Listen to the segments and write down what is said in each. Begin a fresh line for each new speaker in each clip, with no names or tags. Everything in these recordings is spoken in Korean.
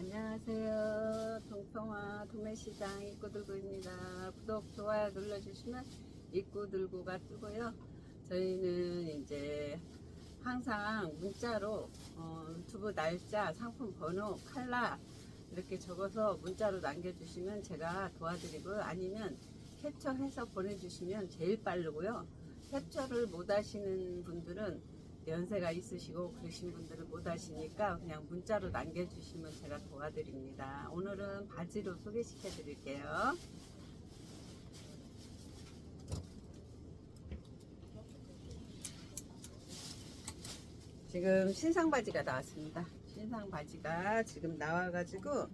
안녕하세요. 동평화 도매시장 입구들고입니다. 구독, 좋아요 눌러주시면 입구들고가 뜨고요. 저희는 이제 항상 문자로 어, 유튜브 날짜, 상품 번호, 칼라 이렇게 적어서 문자로 남겨주시면 제가 도와드리고 아니면 캡처해서 보내주시면 제일 빠르고요. 캡처를 못 하시는 분들은 연세가 있으시고 그러신 분들은 못 하시니까 그냥 문자로 남겨주시면 제가 도와드립니다. 오늘은 바지로 소개시켜 드릴게요. 지금 신상 바지가 나왔습니다. 신상 바지가 지금 나와가지고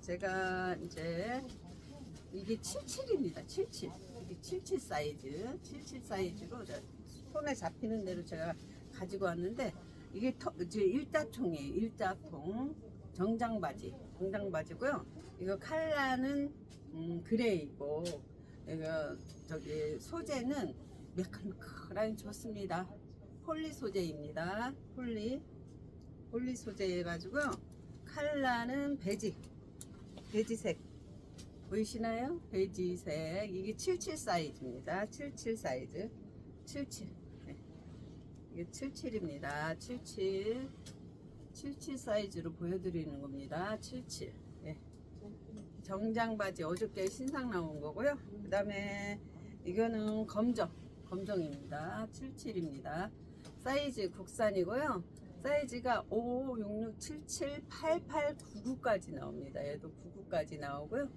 제가 이제 이게 77입니다. 77. 이게 77 사이즈. 77 사이즈로 저 손에 잡히는 대로 제가 가지고 왔는데 이게 터, 일자통이에요. 일자통 정장 바지. 정장 바지고요. 이거 칼라는 음, 그레이고 이거 저기 소재는 매끈매끈하니 좋습니다. 폴리 소재입니다. 폴리 폴리 소재 해가지고 칼라는 베지 베지색 보이시나요? 베지색 이게 77 사이즈입니다. 77 사이즈 77 네. 이게 77입니다. 77 77 사이즈로 보여드리는 겁니다. 77 네. 정장 바지 어저께 신상 나온 거고요. 그 다음에 이거는 검정 검정입니다. 77입니다. 사이즈 국산이고요. 사이즈가 5, 6, 6, 7, 7, 8, 8, 9, 9까지 나옵니다. 얘도 9, 9까지 나오고요.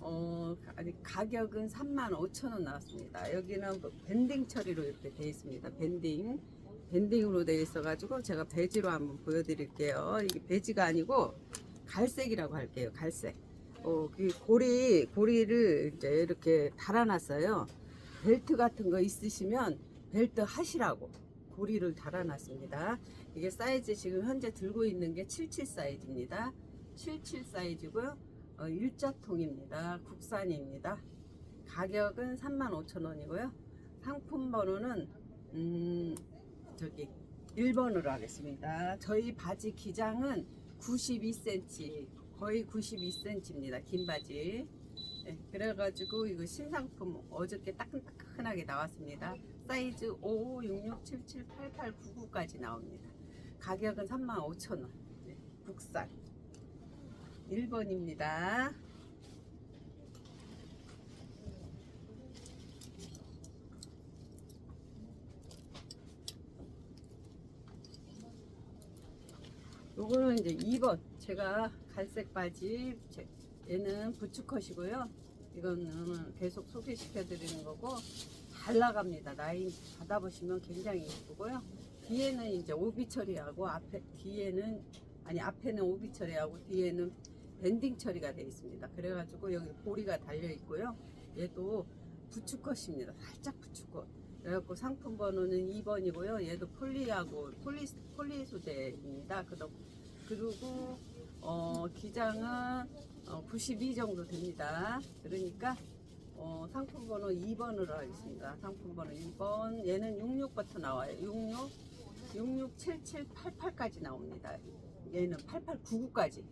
어, 아니, 가격은 35,000원 나왔습니다. 여기는 뭐 밴딩 처리로 이렇게 되어 있습니다. 밴딩. 밴딩으로 되어 있어가지고 제가 배지로 한번 보여드릴게요. 이게 배지가 아니고 갈색이라고 할게요. 갈색. 어, 그 고리, 고리를 이제 이렇게 달아놨어요. 벨트 같은 거 있으시면 벨트 하시라고 고리를 달아놨습니다. 이게 사이즈 지금 현재 들고 있는 게 77 사이즈입니다. 77 사이즈고요. 어, 일자통입니다. 국산입니다. 가격은 35,000원이고요. 상품 번호는 음, 저기 1번으로 하겠습니다. 저희 바지 기장은 92cm, 거의 92cm입니다. 긴 바지. 네, 그래가지고 이거 신상품 어저께 따끈따끈하게 나왔습니다. 사이즈 5, 6, 6, 7, 7, 8, 8, 9, 9까지 나옵니다. 가격은 35,000원. 네, 국산. 1번입니다. 요거는 이제 2번. 제가 갈색 바지. 제- 얘는 부츠컷이고요. 이거는 계속 소개시켜 드리는 거고 잘 나갑니다. 라인 받아보시면 굉장히 예쁘고요. 뒤에는 이제 오비 처리하고 앞에 뒤에는 아니 앞에는 오비 처리하고 뒤에는 밴딩 처리가 되어 있습니다. 그래가지고 여기 고리가 달려 있고요. 얘도 부츠컷입니다. 살짝 부츠컷. 그래갖고 상품 번호는 2번이고요. 얘도 폴리하고 폴리 폴리 소재입니다. 그리고 어, 기장은 어, 92 정도 됩니다. 그러니까 어, 상품 번호 2번으로 하겠습니다. 상품 번호 2번. 얘는 66부터 나와요. 66, 66, 77, 88까지 나옵니다. 얘는 88, 99까지.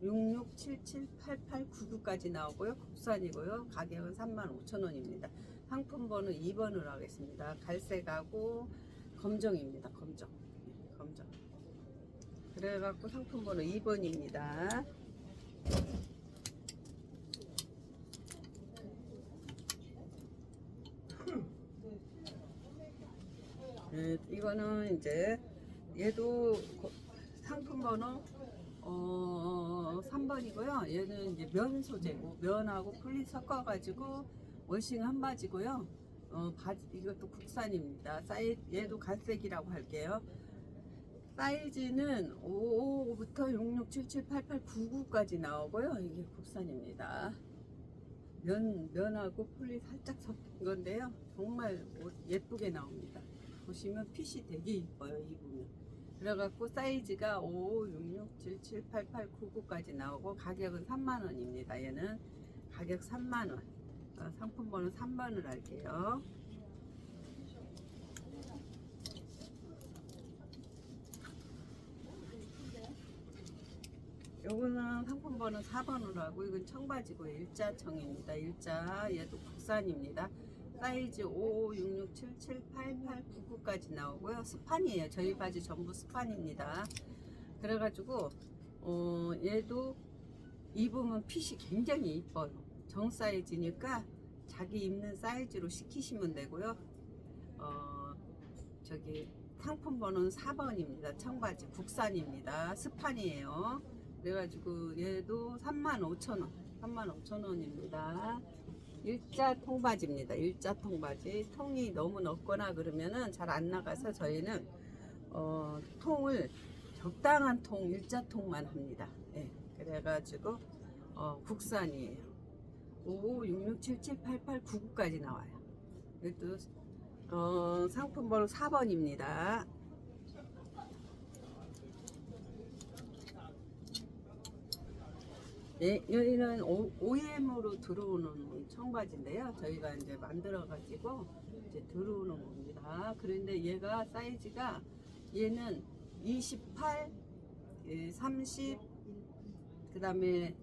66, 77, 88, 99까지 나오고요. 국산이고요. 가격은 35,000원입니다. 상품 번호 2번으로 하겠습니다. 갈색하고 검정입니다. 검정. 네, 검정. 그래갖고 상품 번호 2번입니다. 네, 이거는 이제 얘도 고- 상품 번호 어 3번이고요. 얘는 이제 면 소재고 면하고 폴리 섞어 가지고 워싱 한 바지고요. 어 바지 이것도 국산입니다. 사이 얘도 갈색이라고 할게요. 사이즈는 5부터 6, 6, 7, 7, 8, 8, 9, 9까지 나오고요. 이게 국산입니다. 면, 면하고 폴리 살짝 섞인 건데요. 정말 옷 예쁘게 나옵니다. 보시면 핏이 되게 이뻐요, 입으면. 그래갖고 사이즈가 5, 6, 6, 7, 7, 8, 8, 9, 9까지 나오고 가격은 3만원입니다. 얘는 가격 3만원. 어, 상품 번호 3번을 할게요. 요거는 상품 번호 4번으로 하고 이건 청바지고 일자청입니다. 일자 얘도 국산입니다. 사이즈 5566778899까지 나오고요. 스판이에요. 저희 바지 전부 스판입니다. 그래가지고 어, 얘도 입으면 핏이 굉장히 이뻐요. 정 사이즈니까 자기 입는 사이즈로 시키시면 되고요. 어, 저기 상품 번호는 4번입니다. 청바지 국산입니다. 스판이에요. 그래가지고 얘도 35,000원. 35,000원입니다. 일자 통바지입니다. 일자 통바지. 통이 너무 넓거나 그러면은 잘 안 나가서 저희는 어, 통을 적당한 통, 일자 통만 합니다. 예, 그래가지고 어, 국산이에요. 5566778899까지 나와요. 이것도 어, 상품 번호 4번입니다. 예, 여기는 OEM으로 들어오는 청바지인데요. 저희가 이제 만들어가지고 이제 들어오는 겁니다. 그런데 얘가 사이즈가 얘는 28, 예, 30, 그 다음에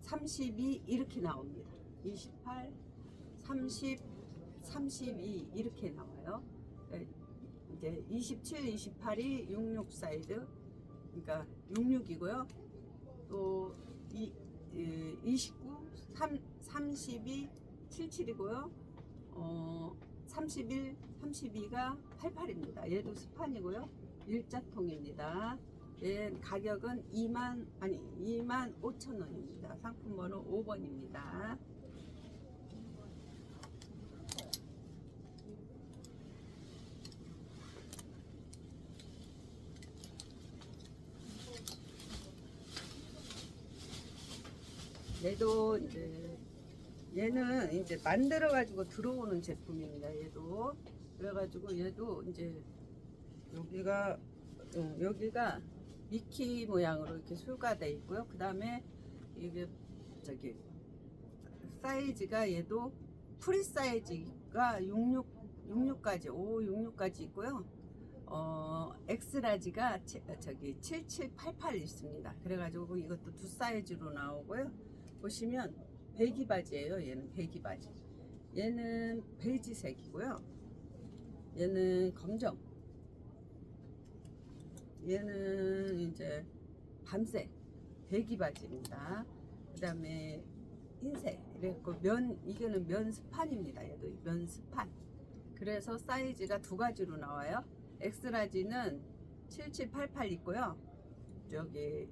32 이렇게 나옵니다. 28, 30, 32 이렇게 나와요. 예, 이제 27, 28이 66 사이즈, 그러니까 66이고요. 또 이, 예, 29, 3, 32, 77이고요. 어, 31, 32가 88입니다. 얘도 스판이고요. 일자통입니다. 얘 가격은 2만 아니 2만 5천 원입니다. 상품 번호 5번입니다. 얘도 이제 얘는 이제 만들어 가지고 들어오는 제품입니다. 얘도 그래가지고 얘도 이제 여기가 어, 여기가 미키 모양으로 이렇게 술가돼 있고요. 그 다음에 이게 저기 사이즈가 얘도 프리 사이즈가 66 66까지 5 66까지 있고요. 어 엑스라지가 치- 저기 7788 있습니다. 그래가지고 이것도 두 사이즈로 나오고요. 보시면 배기 바지예요. 얘는 배기 바지. 얘는 베이지색이고요. 얘는 검정. 얘는 이제 밤색 배기 바지입니다. 그 다음에 흰색. 이랬고 면 이거는 면 스판입니다. 얘도 면 스판. 그래서 사이즈가 두 가지로 나와요. 엑스라지는 7788 있고요. 저기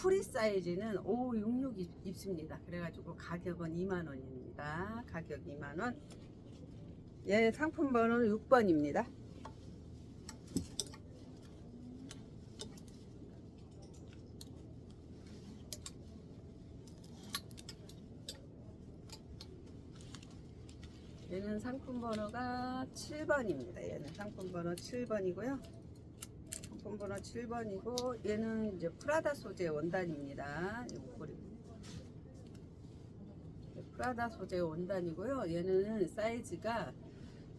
프리 사이즈는 566 입- 입습니다. 그래가지고 가격은 2만 원입니다. 가격 2만 원. 얘 상품 번호는 6번입니다. 얘는 상품 번호가 7번입니다. 얘는 상품 번호 7번이고요. 상품 번호 7번이고 얘는 이제 프라다 소재 원단입니다. 네, 프라다 소재 원단이고요. 얘는 사이즈가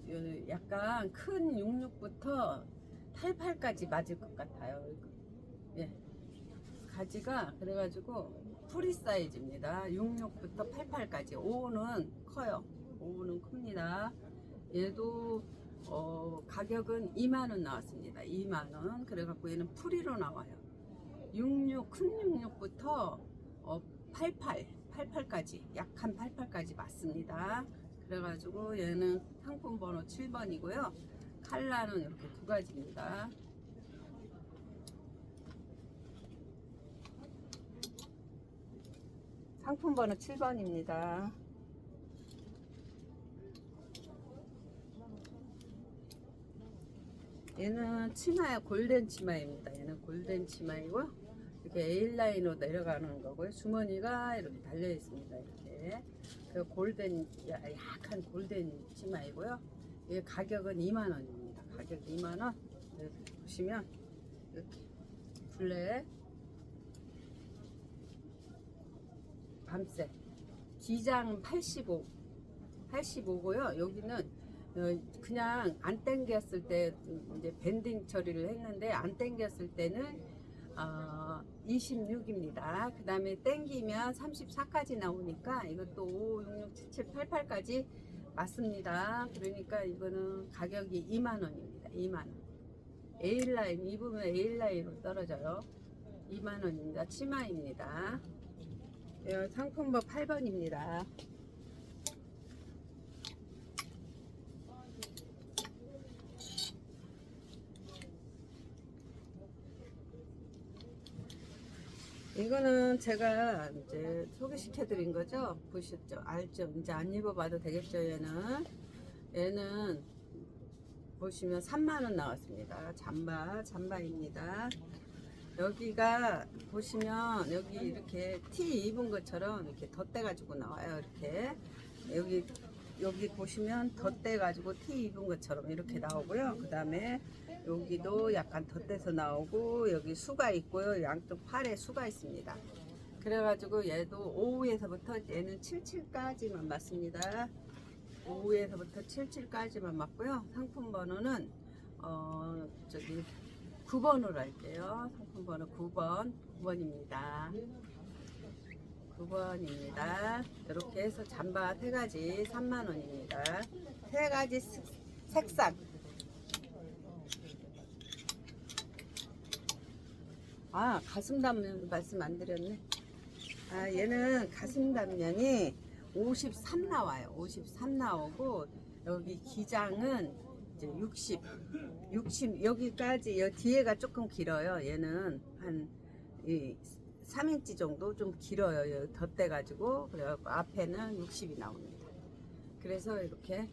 요- 약간 큰 66부터 88까지 맞을 것 같아요. 예. 가지가 그래가지고 프리 사이즈입니다. 66부터 88까지. 5는 커요. 5는 큽니다. 얘도 어, 가격은 2만원 나왔습니다. 2만원. 그래갖고 얘는 프리로 나와요. 66, 큰 66부터 어, 88, 88까지, 약한 88까지 맞습니다. 그래가지고 얘는 상품 번호 7번이고요. 칼라는 이렇게 두 가지입니다. 상품 번호 7번입니다. 얘는 치마야 골덴 치마입니다. 얘는 골덴 치마이고 이렇게 A라인으로 내려가는 거고요. 주머니가 이렇게 달려 있습니다. 이렇게 그 골덴 야- 약한 골덴 치마이고요. 이 가격은 2만 원입니다. 가격 2만 원. 네, 보시면 이렇게 블랙 밤색 기장 85 85고요. 여기는 어, 그냥 안 당겼을 때 이제 밴딩 처리를 했는데 안 당겼을 때는 어, 26입니다. 그 다음에 땡기면 34까지 나오니까 이것도 5, 6, 6, 7, 7, 8, 8까지 맞습니다. 그러니까 이거는 가격이 2만원입니다. 2만원. A라인 입으면 A라인으로 떨어져요. 2만원입니다. 치마입니다. 예, 상품번 8번입니다. 이거는 제가 이제 소개시켜 드린 거죠. 보셨죠? 알죠? 이제 안 입어봐도 되겠죠, 얘는. 얘는 보시면 3만원 나왔습니다. 잠바, 잠바입니다. 여기가 보시면 여기 이렇게 티 입은 것처럼 이렇게 덧대 가지고 나와요. 이렇게. 여기, 여기 보시면 덧대 가지고 티 입은 것처럼 이렇게 나오고요. 그 다음에 여기도 약간 덧대서 나오고 여기 수가 있고요. 양쪽 팔에 수가 있습니다. 그래가지고 얘도 5에서부터 얘는 77까지만 맞습니다. 5에서부터 77까지만 맞고요. 상품 번호는 어 저기 9번으로 할게요. 상품 번호 9번 9번입니다. 9번입니다. 이렇게 해서 잠바 세 가지 3만 원입니다. 세 가지 색- 색상 아 가슴 단면 말씀 안 드렸네. 아 얘는 가슴 단면이 53 나와요. 53 나오고 여기 기장은 이제 60, 60 여기까지 여 뒤에가 조금 길어요. 얘는 한이 3인치 정도 좀 길어요. 여기 덧대 가지고 그래갖고 앞에는 60이 나옵니다. 그래서 이렇게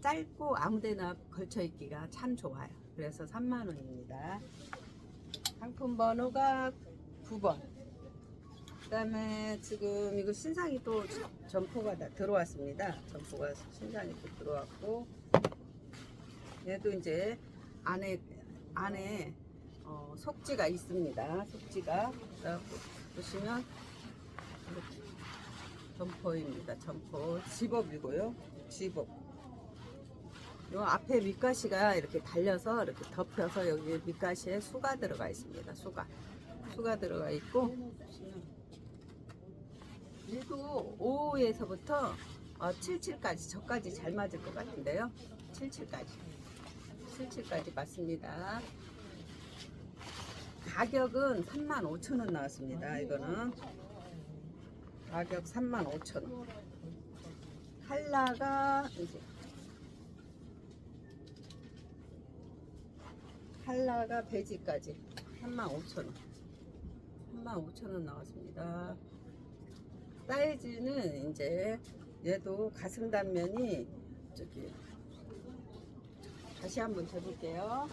짧고 아무데나 걸쳐 입기가 참 좋아요. 그래서 3만 원입니다. 상품 번호가 9번. 그다음에 지금 이거 신상이 또 점포가 다 들어왔습니다. 점포가 신상이 또 들어왔고 얘도 이제 안에 안에 어, 속지가 있습니다. 속지가 보시면 이렇게 점포입니다. 점포 집업이고요. 집업. 요 앞에 밑가시가 이렇게 달려서 이렇게 덮여서 여기 밑가시에 수가 들어가 있습니다. 수가 수가 들어가 있고 얘도 5에서부터 77까지 저까지 잘 맞을 것 같은데요. 77까지 77까지 맞습니다. 가격은 35,000원 나왔습니다. 이거는 가격 35,000원. 칼라가 이제 칼라가 베지까지 35,000원. 35,000원 나왔습니다. 사이즈는 이제 얘도 가슴 단면이 저기 다시 한번 재볼게요.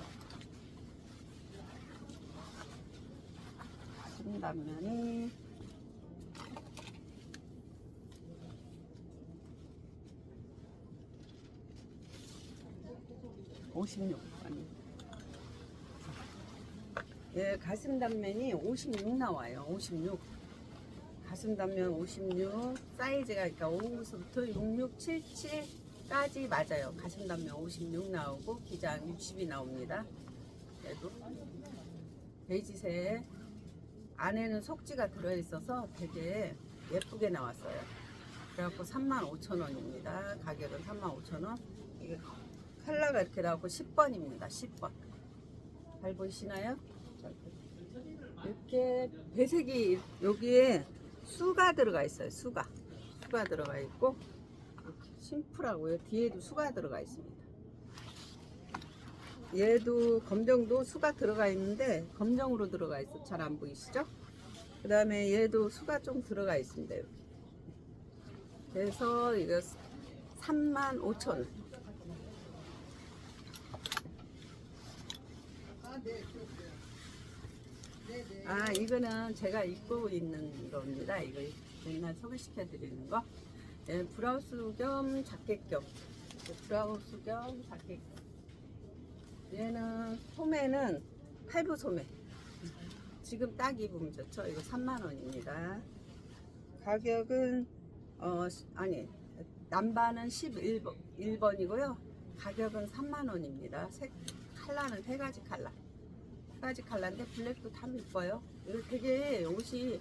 가슴 단면이 오십육 아니 예, 가슴 단면이 56 나와요. 56. 가슴 단면 56. 사이즈가 그러니까 5부터 66, 77까지 맞아요. 가슴 단면 56 나오고 기장 60이 나옵니다. 얘도 베이지색 안에는 속지가 들어있어서 되게 예쁘게 나왔어요. 그래갖고 35,000원입니다. 가격은 35,000원. 이게 컬러가 이렇게 나오고 10번입니다. 10번. 잘 보이시나요? 이렇게 배색이 여기에 수가 들어가 있어요. 수가 수가 들어가 있고 심플하고요. 뒤에도 수가 들어가 있습니다. 얘도 검정도 수가 들어가 있는데 검정으로 들어가 있어 잘 안 보이시죠? 그 다음에 얘도 수가 좀 들어가 있습니다. 여기. 그래서 이거 3만 5천 원. 아 이거는 제가 입고 있는 겁니다. 이거 맨날 소개시켜 드리는 거. 예, 브라우스 겸 자켓 겸 예, 브라우스 겸 자켓 겸. 얘는 소매는 팔부 소매. 지금 딱 입으면 좋죠. 이거 3만 원입니다. 가격은 어 시- 아니 남바는 11번 1번이고요. 가격은 3만 원입니다. 색 컬러는 세 가지 컬러. 세 가지 컬러인데 블랙도 참 이뻐요. 이거 되게 옷이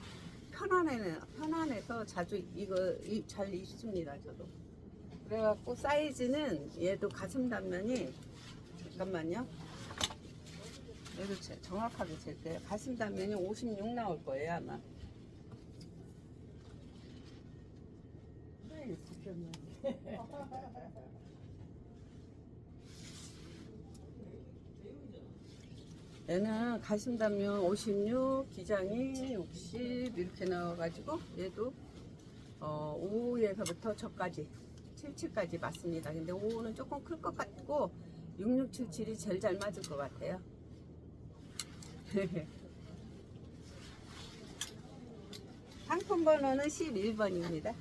편안해 편안해서 자주 이거 이- 잘 입습니다 저도. 그래갖고 사이즈는 얘도 가슴 단면이 잠깐만요. 얘도 제- 정확하게 잴게요. 가슴 단면이 56 나올 거예요 아마. 네, 잠깐만. 얘는 가슴 단면 56, 기장이 60 이렇게 나와가지고 얘도 어, 5에서부터 저까지 77까지 맞습니다. 근데 5는 조금 클 것 같고 6677이 제일 잘 맞을 것 같아요. 상품 번호는 11번입니다.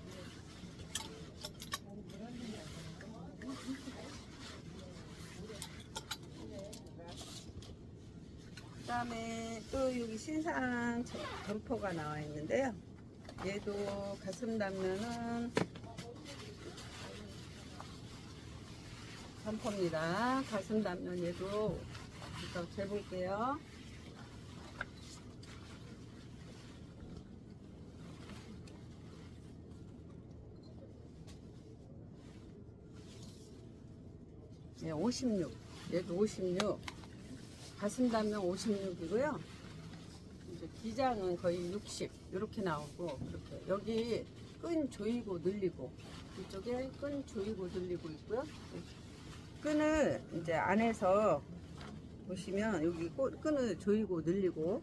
그다음에 또 여기 신상 저- 점포가 나와 있는데요. 얘도 가슴 단면은 점포입니다. 가슴 단면 얘도 일단 재볼게요. 네, 56. 얘도 56. 가슴 단면 56이고요. 이제 기장은 거의 60 이렇게 나오고 이렇게 여기 끈 조이고 늘리고 이쪽에 끈 조이고 늘리고 있고요. 끈을 이제 안에서 보시면 여기 꼬- 끈을 조이고 늘리고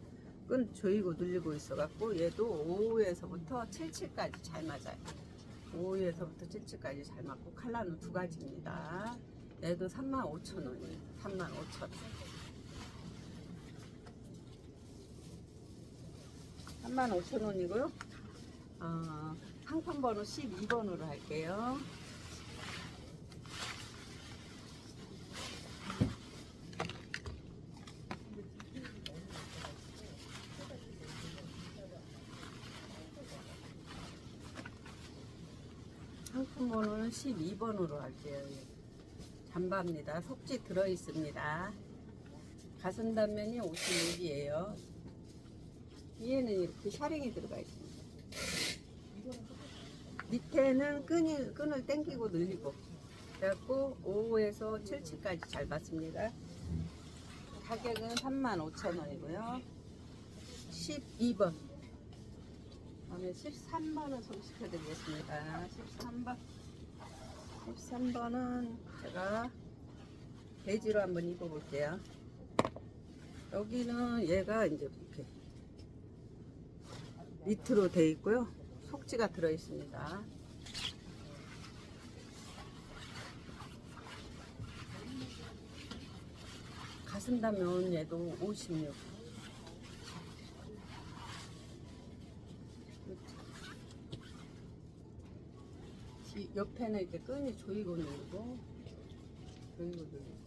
끈 조이고 늘리고 있어갖고 얘도 5에서부터 77까지 잘 맞아요. 5에서부터 77까지 잘 맞고 칼라는 두 가지입니다. 얘도 35,000원이에요. 35,000원. 35,000원이고요. 어, 상품 번호 12번으로 할게요. 상품 번호는 12번으로 할게요. 예. 잠바입니다. 속지 들어 있습니다. 가슴 단면이 56이에요. 위에는 이렇게 샤링이 들어가 있습니다. 밑에는 끈이, 끈을 당기고 늘리고 그래갖고 5에서 77까지 잘 받습니다. 가격은 35,000원이고요. 12번. 다음에 13번을 소개시켜 드리겠습니다. 13번. 13번은 제가 베지로 한번 입어볼게요. 여기는 얘가 이제 이렇게 니트로 돼 있고요. 속지가 들어 있습니다. 가슴 다면 얘도 56. 뒤- 옆에는 이렇게 끈이 조이고 늘고 조이고 늘고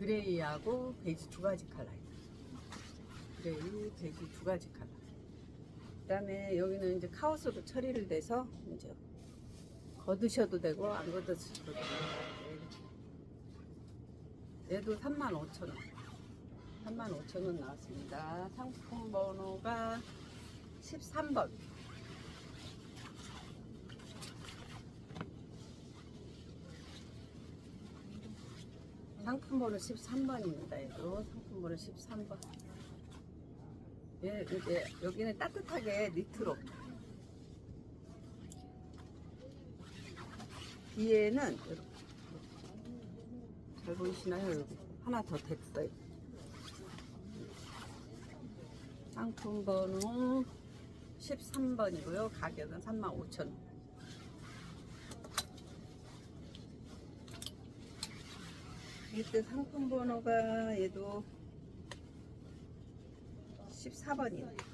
그레이하고 베이지 두 가지 컬러예요. 그레이, 베이지 두 가지 컬러. 그다음에 여기는 이제 카오스로 처리를 돼서 이제 걷으셔도 되고 안 걷으셔도 되고. 얘도 35,000원. 35,000원 나왔습니다. 상품 번호가 13번. 상품 번호 13번입니다. 얘도 상품 번호 13번. 예, 이제 여기는 따뜻하게 니트로. 뒤에는 잘 보이시나요? 여기 하나 더 됐어요. 상품 번호 13번이고요. 가격은 35,000원. 이때 상품 번호가 얘도 14번이에요.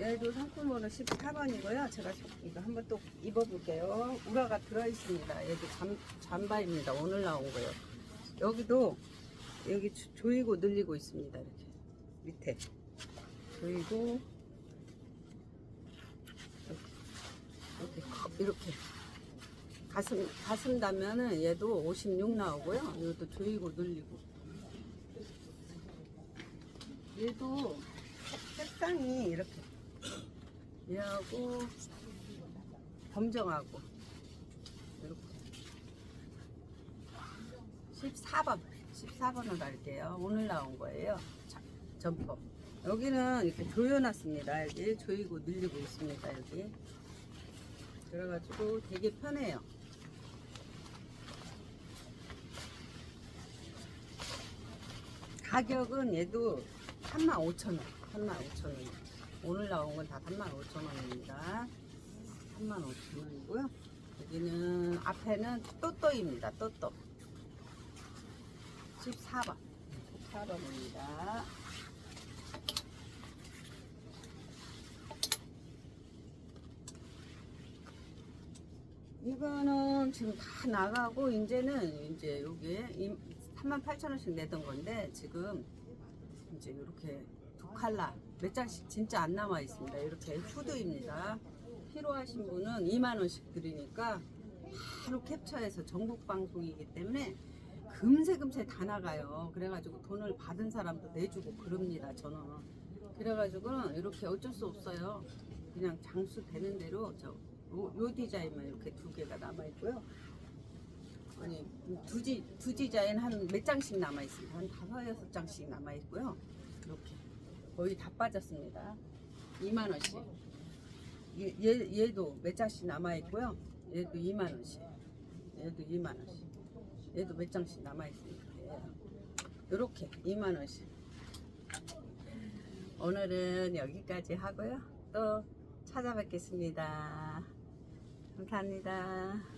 얘도 상품 번호 14번이고요. 제가 이거 한번 또 입어볼게요. 우라가 들어있습니다. 얘도 잠, 잠바입니다. 오늘 나온 거예요. 여기도 여기 조- 조이고 늘리고 있습니다. 이렇게 밑에 조이고 이렇게, 이렇게 가슴 가슴 다면은 얘도 56 나오고요. 이것도 조이고 늘리고. 얘도 색상이 이렇게 얘하고 검정하고 이렇게 14번 14번을 갈게요. 오늘 나온 거예요. 자, 점퍼. 여기는 이렇게 조여놨습니다. 여기 조이고 늘리고 있습니다. 여기. 그래가지고 되게 편해요. 가격은 얘도 35,000원. 35,000원. 오늘 나온 건 다 35,000원입니다. 35,000원이고요. 여기는 앞에는 또또입니다. 또또. 14번. 14번입니다. 이거는 지금 다 나가고 이제는 이제 요게 38,000원씩 내던 건데 지금 이제 이렇게 두 칼라 몇 장씩 진짜 안 남아 있습니다. 이렇게 후드입니다. 필요하신 분은 2만 원씩 드리니까 바로 캡처해서 전국 방송이기 때문에 금세 금세 다 나가요. 그래가지고 돈을 받은 사람도 내주고 그럽니다. 저는 그래가지고는 이렇게 어쩔 수 없어요. 그냥 장수 되는 대로 저 요, 요 디자인만 이렇게 두 개가 남아 있고요. 아니 두, 지, 두 디자인 한몇 장씩 남아 있습니다. 한 다섯 여섯 장씩 남아 있고요. 이렇게 거의 다 빠졌습니다. 2만 원씩. 얘, 얘 얘도 몇 장씩 남아 있고요. 얘도 2만 원씩. 얘도 2만 원씩. 얘도 몇 장씩 남아 있습니다. 이렇게 2만 원씩. 오늘은 여기까지 하고요. 또 찾아뵙겠습니다. 감사합니다.